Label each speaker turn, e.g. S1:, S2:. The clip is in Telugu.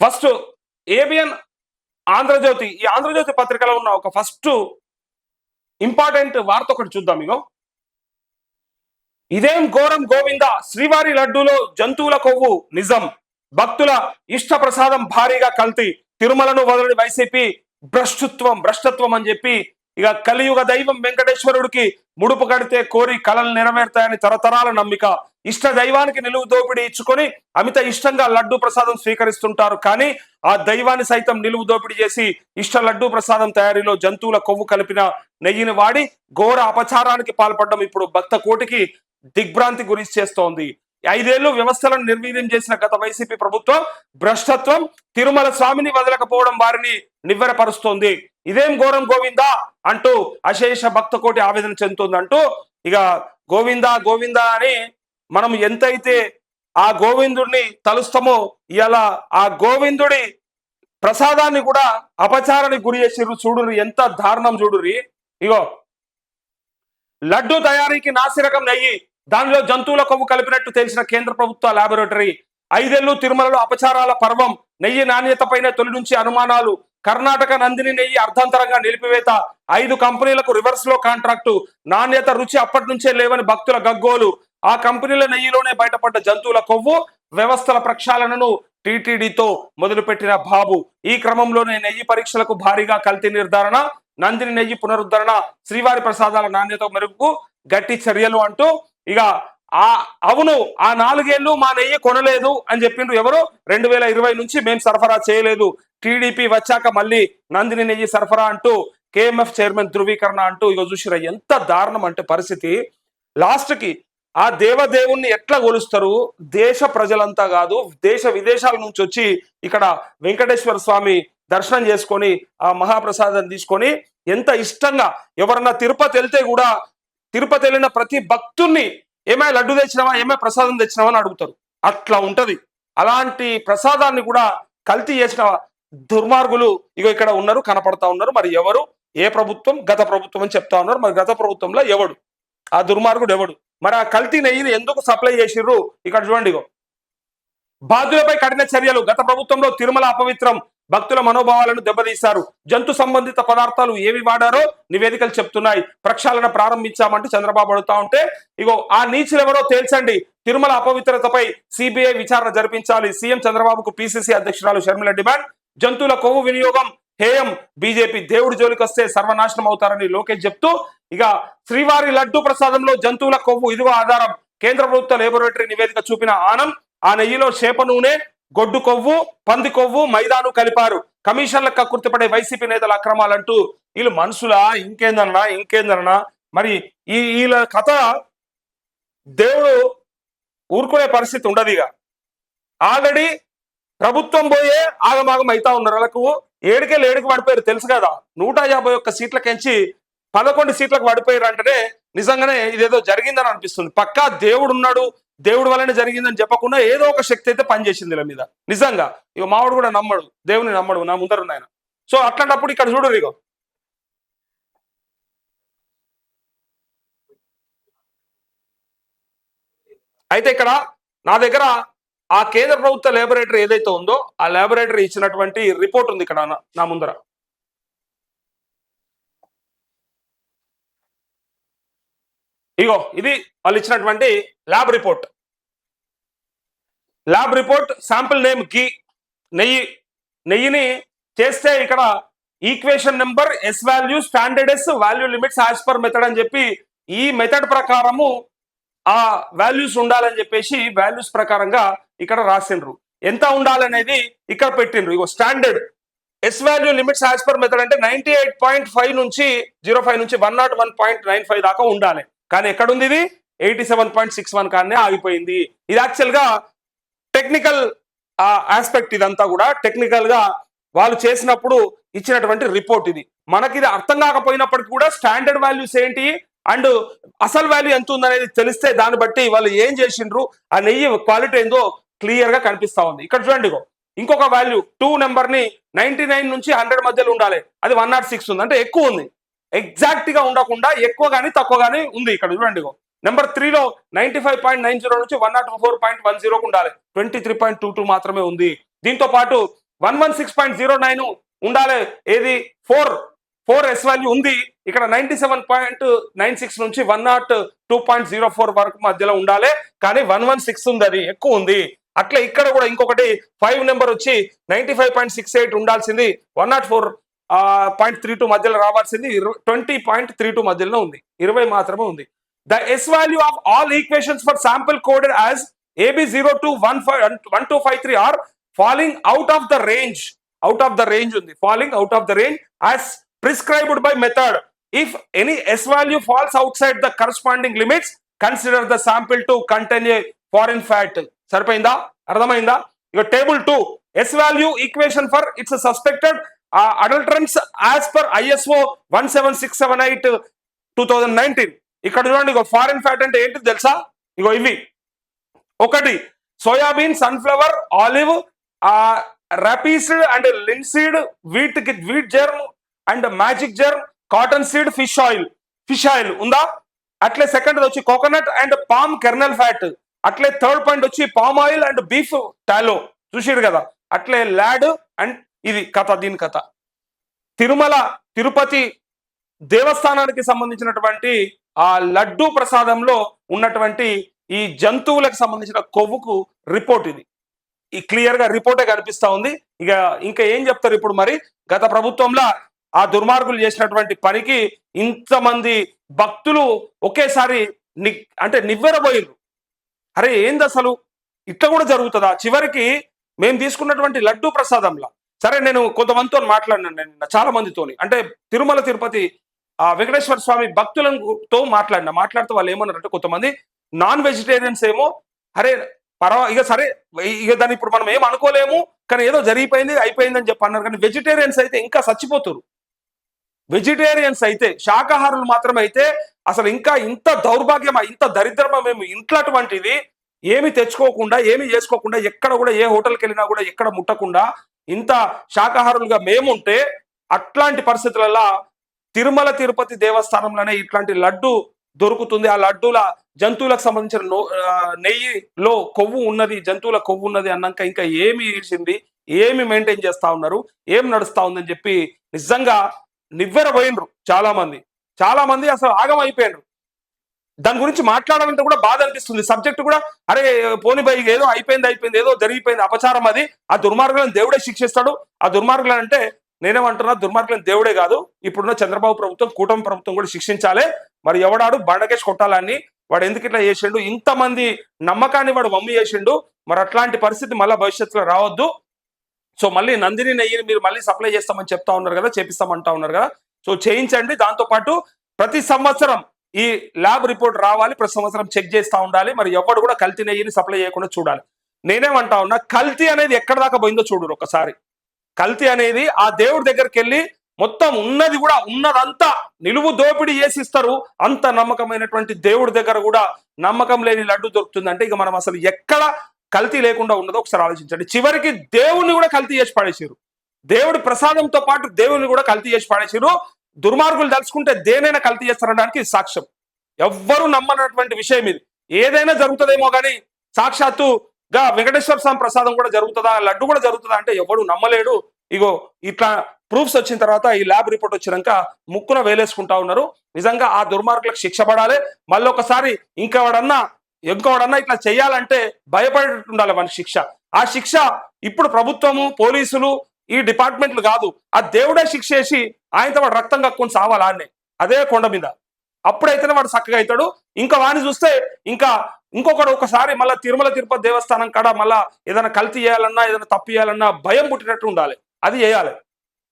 S1: ఫస్ట్ ఏబిఎన్ ఆంధ్రజ్యోతి ఈ ఆంధ్రజ్యోతి పత్రికలో ఉన్న ఒక ఫస్ట్ ఇంపార్టెంట్ వార్త ఒకటి చూద్దాం ఇగో. ఇదేం ఘోరం గోవింద శ్రీవారి లడ్డూలో జంతువుల కొవ్వు నిజం భక్తుల ఇష్ట ప్రసాదం భారీగా కల్తీ తిరుమలను వదలని వైసీపీ భ్రష్టత్వం భ్రష్టత్వం అని చెప్పి ఇక కలియుగ దైవం వెంకటేశ్వరుడికి ముడుపు కడితే కోరి కళలు నెరవేరుతాయని తరతరాల నమ్మిక. ఇష్ట దైవానికి నిలువు దోపిడీ ఇచ్చుకొని అమిత ఇష్టంగా లడ్డు ప్రసాదం స్వీకరిస్తుంటారు. కానీ ఆ దైవాన్ని సైతం నిలువు దోపిడీ చేసి ఇష్ట లడ్డు ప్రసాదం తయారీలో జంతువుల కొవ్వు కలిపిన నెయ్యిని వాడి ఘోర అపచారానికి పాల్పడడం ఇప్పుడు భక్త కోటికి దిగ్భ్రాంతి గురి చేస్తోంది. ఐదేళ్ళు వ్యవస్థలను నిర్వీర్యం చేసిన గత వైసీపీ ప్రభుత్వం భ్రష్టత్వం తిరుమల స్వామిని వదలకపోవడం వారిని నివ్వెరపరుస్తోంది. ఇదేం ఘోరం గోవిందా అంటూ అశేష భక్త కోటి ఆవేదన చెందుతుంది అంటూ ఇక గోవిందా గోవిందా అని మనం ఎంతైతే ఆ గోవిందుడిని తలుస్తామో ఇలా ఆ గోవిందుడి ప్రసాదాన్ని కూడా అపచారానికి గురి చేసిర్రు. చూడుర్రి ఎంత దారుణం చూడుర్రి. ఇగో లడ్డు తయారీకి నాసిరకం నెయ్యి దానిలో జంతువుల కొవ్వు కలిపినట్టు తెలిసిన కేంద్ర ప్రభుత్వ లాబొరేటరీ ఐదేళ్ళు తిరుమలలో అపచారాల పర్వం నెయ్యి నాణ్యత పైన తొలి నుంచి అనుమానాలు కర్ణాటక నందిని నెయ్యి అర్ధాంతరంగా నిలిపివేత ఐదు కంపెనీలకు రివర్స్లో కాంట్రాక్టు నాణ్యత రుచి అప్పటి నుంచే లేవని భక్తుల గగ్గోలు ఆ కంపెనీల నెయ్యిలోనే బయటపడ్డ జంతువుల కొవ్వు వ్యవస్థల ప్రక్షాళనను టీటీడీతో మొదలుపెట్టిన బాబు. ఈ క్రమంలోనే నెయ్యి పరీక్షలకు భారీగా కల్తీ నిర్ధారణ నందిని నెయ్యి పునరుద్ధరణ శ్రీవారి ప్రసాదాల నాణ్యత మెరుగుకు గట్టి చర్యలు అంటూ ఇక ఆ అవును ఆ నాలుగేళ్ళు మా నెయ్యి కొనలేదు అని చెప్పిండ్రు ఎవరు? రెండు వేల ఇరవై నుంచి మేము సరఫరా చేయలేదు. టీడీపీ వచ్చాక మళ్ళీ నందిని నెయ్యి సరఫరా అంటూ కేఎంఎఫ్ చైర్మన్ ధృవీకరణ అంటూ ఇక చూసిరా ఎంత దారుణం అంటే పరిస్థితి. లాస్ట్కి ఆ దేవదేవుణ్ణి ఎట్లా కొలుస్తారు దేశ ప్రజలంతా కాదు దేశ విదేశాల నుంచి వచ్చి ఇక్కడ వెంకటేశ్వర స్వామి దర్శనం చేసుకొని ఆ మహాప్రసాదం తీసుకొని ఎంత ఇష్టంగా ఎవరన్నా తిరుపతి వెళ్తే కూడా తిరుపతి వెళ్ళిన ప్రతి భక్తుణ్ణి ఏమై లడ్డు తెచ్చినావా ఏమై ప్రసాదం తెచ్చినావా అని అడుగుతారు. అట్లా ఉంటది. అలాంటి ప్రసాదాన్ని కూడా కల్తీ చేసిన దుర్మార్గులు ఇగో ఇక్కడ ఉన్నారు కనపడతా ఉన్నారు. మరి ఎవరు? ఏ ప్రభుత్వం? గత ప్రభుత్వం అని చెప్తా ఉన్నారు. మరి గత ప్రభుత్వంలో ఎవడు? ఆ దుర్మార్గుడు ఎవడు? మరి ఆ కల్తీ నెయ్యిని ఎందుకు సప్లై చేసిర్రు? ఇక్కడ చూడండి బాధ్యులపై కఠిన చర్యలు. గత ప్రభుత్వంలో తిరుమల అపవిత్రం. భక్తుల మనోభావాలను దెబ్బతీశారు. జంతు సంబంధిత పదార్థాలు ఏవి వాడారో నివేదికలు చెప్తున్నాయి. ప్రక్షాళన ప్రారంభించామంటే చంద్రబాబు అడుగుతా ఉంటే ఇగో ఆ నీచులెవరో తేల్చండి. తిరుమల అపవిత్రతపై సిబిఐ విచారణ జరిపించాలి. సీఎం చంద్రబాబుకు పిసిసి అధ్యక్షురాలు షర్మిల డిమాండ్. జంతువుల కొవ్వు వినియోగం హేయం బీజేపీ దేవుడి జోలికి వస్తే సర్వనాశనం అవుతారని లోకేష్ చెప్తూ ఇక శ్రీవారి లడ్డు ప్రసాదంలో జంతువుల కొవ్వు ఇదిగో ఆధారం. కేంద్ర ప్రభుత్వ లేబొరేటరీ నివేదిక చూపిన ఆనం ఆ నెయ్యిలో చేప నూనె గొడ్డు కొవ్వు పంది కొవ్వు మైదాను కలిపారు. కమిషన్లకు గుర్తుపడే వైసీపీ నేతల అక్రమాలంటూ వీళ్ళు మనుషులా? ఇంకేందన్నా? ఇంకేందన్నా? మరి ఈ వీళ్ళ కథ దేవుడు ఊరుకునే పరిస్థితి ఉండదు ఇక. ఆల్రెడీ ప్రభుత్వం పోయే ఆగమాగం అవుతా ఉన్నారు. వాళ్ళకు ఏడుకెళ్ళి ఏడుకు పడిపోయారు తెలుసు కదా. నూట యాభై ఒక్క సీట్లకెంచి పదకొండు సీట్లకు పడిపోయారు అంటేనే నిజంగానే ఇదేదో జరిగిందని అనిపిస్తుంది. పక్కా దేవుడు ఉన్నాడు దేవుడు వల్లనే జరిగిందని చెప్పకుండా ఏదో ఒక శక్తి అయితే పనిచేసింది ఇలా మీద. నిజంగా. ఇక మావాడు కూడా నమ్మడు దేవుని నమ్మడు నా ముందర ఆయన సో అట్లాంటప్పుడు ఇక్కడ చూడు ఇగో. అయితే ఇక్కడ నా దగ్గర ఆ కేంద్ర ప్రభుత్వ లేబొరేటరీ ఏదైతే ఉందో ఆ లేబొరేటరీ ఇచ్చినటువంటి రిపోర్ట్ ఉంది ఇక్కడ నా- నా ముందర. ఇగో ఇది వాళ్ళు ఇచ్చినటువంటి lab report lab report sample నేమ్కి నెయ్యి నెయ్యిని చేస్తే ఇక్కడ equation number S value standard S value limits as per method అని చెప్పి ఈ మెథడ్ ప్రకారము ఆ వాల్యూస్ ఉండాలని చెప్పేసి వాల్యూస్ ప్రకారంగా ఇక్కడ రాసిండ్రు. ఎంత ఉండాలనేది ఇక్కడ పెట్టిండ్రు. ఇగో standard. S value limits as per method అంటే నైన్టీ ఎయిట్ పాయింట్ ఫైవ్ నుంచి జీరో ఫైవ్ నుంచి one nought one point nine five దాకా ఉండాలి. కానీ ఎక్కడ ఉంది ఇది? Eighty seven point six one కానీ ఆగిపోయింది. ఇది యాక్చువల్గా టెక్నికల్ ఆస్పెక్ట్ ఇదంతా కూడా టెక్నికల్గా వాళ్ళు చేసినప్పుడు ఇచ్చినటువంటి రిపోర్ట్ ఇది. మనకి ఇది అర్థం కాకపోయినప్పటికీ కూడా స్టాండర్డ్ వాల్యూస్ ఏంటి? అండ్ అసలు వాల్యూ ఎంత ఉందనేది తెలిస్తే దాన్ని బట్టి వాళ్ళు ఏం చేసిండ్రు? ఆ నెయ్యి క్వాలిటీ ఏందో క్లియర్గా కనిపిస్తా ఉంది. ఇక్కడ చూడండి ఇంకొక వాల్యూ టూ నెంబర్ని నైన్టీ నైన్ నుంచి హండ్రెడ్ మధ్యలో ఉండాలి. అది వన్ నాట్ సిక్స్ ఉంది. అంటే ఎక్కువ ఉంది. ఎగ్జాక్ట్గా ఉండకుండా ఎక్కువ కానీ తక్కువ కానీ ఉంది ఇక్కడ. చూడండి నెంబర్ త్రీలో ninety five point nine zero నుంచి one nought four point one జీరోకి ఉండాలి. Twenty three point two two మాత్రమే ఉంది. దీంతో పాటు one one six point zero nine ఉండాలి. ఏది? ఫోర్ ఫోర్ ఎస్ వాల్యూ ఉంది. ఇక్కడ ninety seven point nine six నుంచి one nought two point zero four వరకు మధ్యలో ఉండాలి. కానీ వన్ వన్ సిక్స్ ఉంది అది. ఎక్కువ ఉంది. అట్లా ఇక్కడ కూడా ఇంకొకటి ఫైవ్ నెంబర్ వచ్చి ninety five point six eight ఉండాల్సింది. One nought four point three two మధ్యలో రావాల్సింది. ట్వంటీ పాయింట్ త్రీ టూ మధ్యలో ఉంది. ఇరవై మాత్రమే ఉంది. The S value of all equations for sample coded as AB zero two one five one two five three are falling out of the range. Out of the range ఉంది. Falling out of the range as prescribed by method. If any S value falls outside the corresponding limits consider the sample to contain a foreign fat. సరిపోయిందా? అర్థమైందా? ఇక table two S value equation for it's suspected adulterants as per ISO one seven six seven eight two thousand nineteen ఇక్కడ చూడండి ఇగో ఫారెన్ ఫ్యాట్ అంటే ఏంటి తెలుసా? ఇగో ఇవి. ఒకటి soybean sunflower olive rapeseed and linseed wheat wheat germ and magic germ cottonseed fish oil fish oil ఉందా? అట్లే సెకండ్ వచ్చి coconut and palm kernel fat అట్లే థర్డ్ పాయింట్ వచ్చి palm oil and beef tallow చూసిడు కదా? అట్లే ల్యాడ్ అండ్ ఇది కథ దీని కథ. తిరుమల తిరుపతి దేవస్థానానికి సంబంధించినటువంటి ఆ లడ్డు ప్రసాదంలో ఉన్నటువంటి ఈ జంతువులకు సంబంధించిన కొవ్వుకు రిపోర్ట్ ఇది. ఈ క్లియర్గా రిపోర్టే కనిపిస్తా ఉంది. ఇక ఇంకా ఏం చెప్తారు ఇప్పుడు మరి? గత ప్రభుత్వంలో ఆ దుర్మార్గులు చేసినటువంటి పనికి ఇంతమంది భక్తులు ఒకేసారి ని అంటే నివ్వెరబోయిండ్రు అరే ఏంది అసలు? ఇట్లా కూడా జరుగుతుందా? చివరికి మేము తీసుకున్నటువంటి లడ్డు ప్రసాదంలా. సరే నేను కొంతమందితో మాట్లాడినాను నేను చాలా మందితోని. అంటే తిరుమల తిరుపతి ఆ వెంకటేశ్వర స్వామి భక్తులతో మాట్లాడిన. మాట్లాడితే వాళ్ళు ఏమన్నారంటే కొంతమంది నాన్ వెజిటేరియన్స్ ఏమో అరే పర్వా ఇక సరే ఇక దాన్ని ఇప్పుడు మనం ఏం అనుకోలేము కానీ ఏదో జరిగిపోయింది అయిపోయింది అని చెప్పి అన్నారు. కానీ వెజిటేరియన్స్ అయితే ఇంకా చచ్చిపోతారు. వెజిటేరియన్స్ అయితే శాకాహారులు మాత్రమే అయితే అసలు ఇంకా ఇంత దౌర్భాగ్యం ఇంత దరిద్రమా మేము ఇంట్లటువంటిది ఏమి తెచ్చుకోకుండా ఏమి చేసుకోకుండా ఎక్కడ కూడా ఏ హోటల్కి వెళ్ళినా కూడా ఎక్కడ ముట్టకుండా ఇంత శాకాహారులుగా మేముంటే అట్లాంటి పరిస్థితులలో తిరుమల తిరుపతి దేవస్థానంలోనే ఇట్లాంటి లడ్డు దొరుకుతుంది. ఆ లడ్డూల జంతువులకు సంబంధించిన నెయ్యిలో కొవ్వు ఉన్నది జంతువుల కొవ్వు ఉన్నది అన్నాక ఇంకా ఏమి ఇచ్చింది ఏమి మెయింటైన్ చేస్తా ఉన్నారు ఏం నడుస్తా ఉందని చెప్పి నిజంగా నివ్వెరపోయినరు చాలా మంది చాలా మంది అసలు ఆగం అయిపోయినరు దాని గురించి మాట్లాడాలంటే కూడా బాధ అనిపిస్తుంది. సబ్జెక్ట్ కూడా అరే పోని బై ఏదో అయిపోయింది అయిపోయింది ఏదో జరిగిపోయింది అపచారం అది. ఆ దుర్మార్గులను దేవుడే శిక్షిస్తాడు. ఆ దుర్మార్గులను అంటే నేనేమంటున్నా దుర్మార్గులను దేవుడే కాదు. ఇప్పుడున్న చంద్రబాబు ప్రభుత్వం కూటమి ప్రభుత్వం కూడా శిక్షించాలి. మరి ఎవడాడు బండకేసి కొట్టాలని? వాడు ఎందుకు ఇట్లా చేసిండు? ఇంతమంది నమ్మకాన్ని వాడు వమ్మి చేసిండు. మరి అట్లాంటి పరిస్థితి మళ్ళీ భవిష్యత్తులో రావద్దు. సో మళ్ళీ నందిని నెయ్యిని మీరు మళ్ళీ సప్లై చేస్తామని చెప్తా ఉన్నారు కదా చేపిస్తామంటా ఉన్నారు కదా. సో చేయించండి. దాంతో పాటు ప్రతి సంవత్సరం ఈ ల్యాబ్ రిపోర్ట్ రావాలి. ప్రతి సంవత్సరం చెక్ చేస్తా ఉండాలి. మరి ఎవడు కూడా కల్తీ నెయ్యిని సప్లై చేయకుండా చూడాలి. నేనేమంటా ఉన్నా కల్తీ అనేది ఎక్కడ దాకా పోయిందో చూడరు ఒకసారి. కల్తీ అనేది ఆ దేవుడి దగ్గరికి వెళ్ళి మొత్తం ఉన్నది కూడా ఉన్నదంతా నిలువు దోపిడీ చేసి ఇస్తారు అంత నమ్మకమైనటువంటి దేవుడి దగ్గర కూడా నమ్మకం లేని లడ్డు దొరుకుతుందంటే ఇక మనం అసలు ఎక్కడ కల్తీ లేకుండా ఉండదో ఒకసారి ఆలోచించండి. చివరికి దేవుణ్ణి కూడా కల్తీ చేసి పాడేసారు దేవుడి ప్రసాదంతో పాటు దేవుని కూడా కల్తీ చేసి పాడేసారు దుర్మార్గులు తలుచుకుంటే దేనైనా కల్తీ చేస్తారనడానికి సాక్ష్యం. ఎవ్వరూ నమ్మనటువంటి విషయం ఇది. ఏదైనా జరుగుతుందేమో కానీ సాక్షాత్తుగా వెంకటేశ్వర స్వామి ప్రసాదం కూడా జరుగుతుందా లడ్డు కూడా జరుగుతుందా అంటే ఎవడు నమ్మలేడు. ఇగో ఇట్లా ప్రూఫ్స్ వచ్చిన తర్వాత ఈ ల్యాబ్ రిపోర్ట్ వచ్చినాక ముక్కున వేలేసుకుంటా ఉన్నారు. నిజంగా ఆ దుర్మార్గులకు శిక్ష పడాలి. మళ్ళీ ఒకసారి ఇంకెవడన్నా ఇంకెవడన్నా ఇట్లా చేయాలంటే భయపడేటట్టు ఉండాలి వాని శిక్ష. ఆ శిక్ష ఇప్పుడు ప్రభుత్వము పోలీసులు ఈ డిపార్ట్మెంట్లు కాదు. ఆ దేవుడే శిక్ష చేసి ఆయనతో వాడు రక్తం కక్కుని సావాలి ఆడనే అదే కొండ మీద. అప్పుడైతేనే వాడు చక్కగా అవుతాడు ఇంకా వాడిని చూస్తే ఇంకా ఇంకొకడు ఒకసారి మళ్ళీ తిరుమల తిరుపతి దేవస్థానం కాడ మళ్ళా ఏదైనా కల్తీ చేయాలన్నా ఏదైనా తప్పు చేయాలన్నా భయం పుట్టినట్టు ఉండాలి అది చేయాలి.